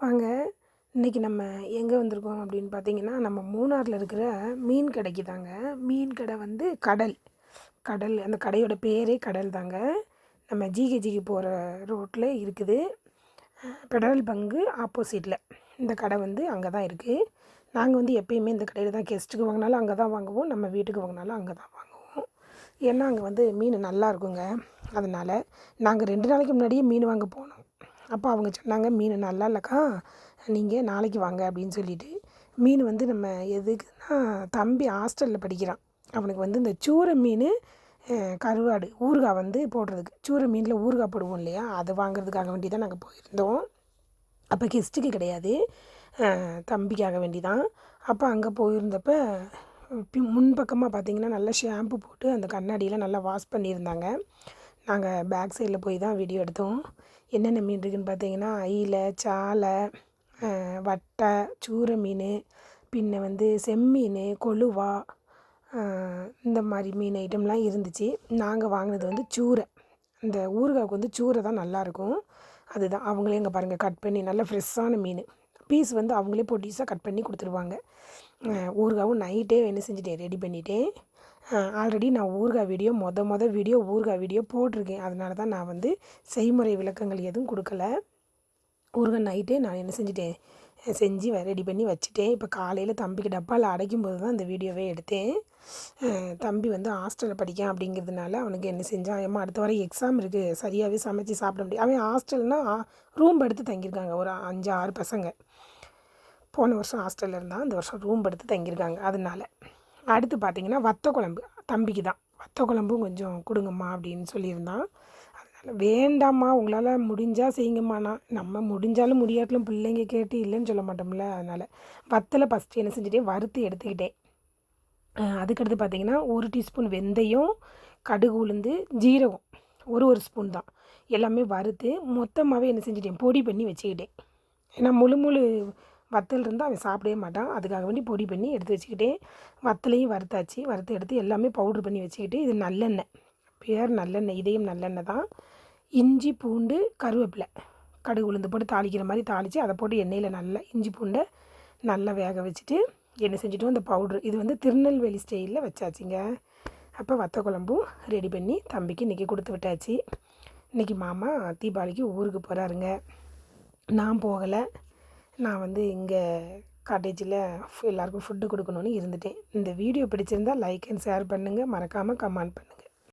வாங்க இன்றைக்கி நம்ம எங்கே வந்திருக்கோம் அப்படின்னு பார்த்தீங்கன்னா நம்ம மூணாறில் இருக்கிற மீன் கடைக்கு தாங்க. மீன் கடை வந்து கடல். கடல் அந்த கடையோட பேரே கடல் தாங்க. நம்ம ஜிஹெச்சிக்கு போகிற ரோட்டில் இருக்குது பெட்ரோல் பங்கு ஆப்போசிட்டில் இந்த கடை வந்து அங்கே தான் இருக்குது நாங்கள் வந்து எப்பயுமே இந்த கடையில் தான் கெஸ்ட்டுக்கு வாங்கினாலும் அங்கே தான் வாங்குவோம். நம்ம வீட்டுக்கு வாங்கினாலும் அங்கே தான் வாங்குவோம். ஏன்னா அங்கே வந்து மீன் நல்லா இருக்குங்க. அதனால் நாங்கள் ரெண்டு நாளைக்கு முன்னாடியே மீன் வாங்க போனோம். அப்போ அவங்க சொன்னாங்க மீன் நல்லா இல்லைக்கா நீங்கள் நாளைக்கு வாங்க அப்படின்னு சொல்லிட்டு. மீன் வந்து நம்ம எதுக்குன்னா தம்பி ஹாஸ்டலில் படிக்கிறான். அவனுக்கு வந்து இந்த சூரை மீன் கருவாடு ஊறுகாய் வந்து போடுறதுக்கு. சூரை மீனில் ஊறுகாய் போடுவோம் இல்லையா அது வாங்குறதுக்காக வேண்டி தான் நாங்கள் போயிருந்தோம். அப்போ கெஸ்ட்டுக்கு கிடையாது. தம்பிக்காக வேண்டி தான். அப்போ அங்கே போயிருந்தப்ப முன்பக்கமாக பார்த்தீங்கன்னா நல்லா ஷாம்பு போட்டு அந்த கண்ணாடியில் நல்லா வாஷ் பண்ணியிருந்தாங்க. நாங்கள் பேக் சைடில் போய் தான் வீடியோ எடுத்தோம். என்னென்ன மீன் இருக்குதுன்னு பார்த்தீங்கன்னா அயிலை சாலை வட்டை சூரை மீன் பின்ன வந்து செம்மீன் கொழுவா இந்த மாதிரி மீன் ஐட்டம்லாம் இருந்துச்சு. நாங்கள் வாங்கினது வந்து சூரை. இந்த ஊறுகாய்க்கு வந்து சூரை தான் நல்லாயிருக்கும். அதுதான். அவங்களே இங்கே பாருங்கள் கட் பண்ணி நல்லா ஃப்ரெஷ்ஷான மீன். பீஸ் வந்து அவங்களே பொடிசாக கட் பண்ணி கொடுத்துருவாங்க. ஊறுகாவும் நைட்டே என்ன செஞ்சுட்டேன் ரெடி பண்ணிட்டேன். ஆல்ரெடி நான் ஊறுகாய் வீடியோ மொத மொதல் வீடியோ ஊறுகாய் வீடியோ போட்டிருக்கேன். அதனால தான் நான் வந்து செய்முறை விளக்கங்கள் எதுவும் கொடுக்கல. ஊறுகாய் நைட்டே நான் என்ன செஞ்சுட்டேன் செஞ்சு ரெடி பண்ணி வச்சுட்டேன். இப்போ காலையில் தம்பிக்கு டப்பாவில் அடைக்கும் போது தான் இந்த வீடியோவே எடுத்தேன் தம்பி வந்து ஹாஸ்டலில் படிக்கான் அப்படிங்கிறதுனால அவனுக்கு என்ன செஞ்சான் ஏமா அடுத்த வாரம் எக்ஸாம் இருக்குது சரியாகவே சமைச்சு சாப்பிட முடியும். அவன் ஹாஸ்டல்னால் ரூம் எடுத்து தங்கியிருக்காங்க. ஒரு அஞ்சு ஆறு பசங்க. போன வருஷம் ஹாஸ்டலில் இருந்தால் இந்த வருஷம் ரூம் எடுத்து தங்கியிருக்காங்க. அதனால அடுத்து பார்த்திங்கன்னா வத்த குழம்பு. தம்பிக்கு தான். வத்த குழம்பும் கொஞ்சம் கொடுங்கம்மா அப்படின்னு சொல்லியிருந்தான். அதனால் வேண்டாம்மா உங்களால் முடிஞ்சால் செய்யுங்கம்மாண்ணா நம்ம முடிஞ்சாலும் முடியாட்டிலும் பிள்ளைங்க கேட்டு இல்லைன்னு சொல்ல மாட்டோம்ல. அதனால் வத்தலை ஃபஸ்ட்டு என்ன செஞ்சுட்டேன்? வறுத்து எடுத்துக்கிட்டேன். அதுக்கடுத்து பார்த்திங்கன்னா ஒரு டீஸ்பூன் வெந்தயம் கடுகு உளுந்து ஜீரகம். ஒரு ஒரு ஸ்பூன் தான். எல்லாமே வறுத்து மொத்தமாகவே என்ன செஞ்சுட்டேன்? பொடி பண்ணி வச்சுக்கிட்டேன். ஏன்னா முழு முழு வத்தல் இருந்தால் அவன் சாப்பிடவே மாட்டான். அதுக்காக வேண்டி பொடி பண்ணி எடுத்து வச்சுக்கிட்டேன் வத்தலையும் வறுத்தாச்சு. வறுத்து எடுத்து எல்லாமே பவுட்ரு பண்ணி வச்சுக்கிட்டு இது நல்லெண்ணெய். பேர் நல்லெண்ணெய் இதையும் நல்லெண்ணெய் தான். இஞ்சி பூண்டு கருவேப்பிலை. கடுகு உளுந்து போட்டு தாளிக்கிற மாதிரி தாளித்து அதை போட்டு எண்ணெயில் நல்லா இஞ்சி பூண்டை நல்லா வேக வச்சுட்டு எண்ணெய் செஞ்சுட்டோம்? அந்த பவுட்ரு இது வந்து திருநெல்வேலி ஸ்டைலில் வச்சாச்சுங்க. அப்போ வத்த குழம்பும் ரெடி பண்ணி தம்பிக்கு இன்றைக்கி கொடுத்து விட்டாச்சு. இன்றைக்கி மாமா தீபாவளிக்கு ஊருக்கு போகிறாருங்க நான் போகலை. நான் வந்து இங்கே காட்டேஜில் எல்லாருக்கும் ஃபுட்டு கொடுக்கணுன்னு இருந்துட்டேன். இந்த வீடியோ பிடிச்சிருந்தால் லைக் அண்ட் ஷேர் பண்ணுங்கள் மறக்காமல் கமெண்ட் பண்ணுங்கள்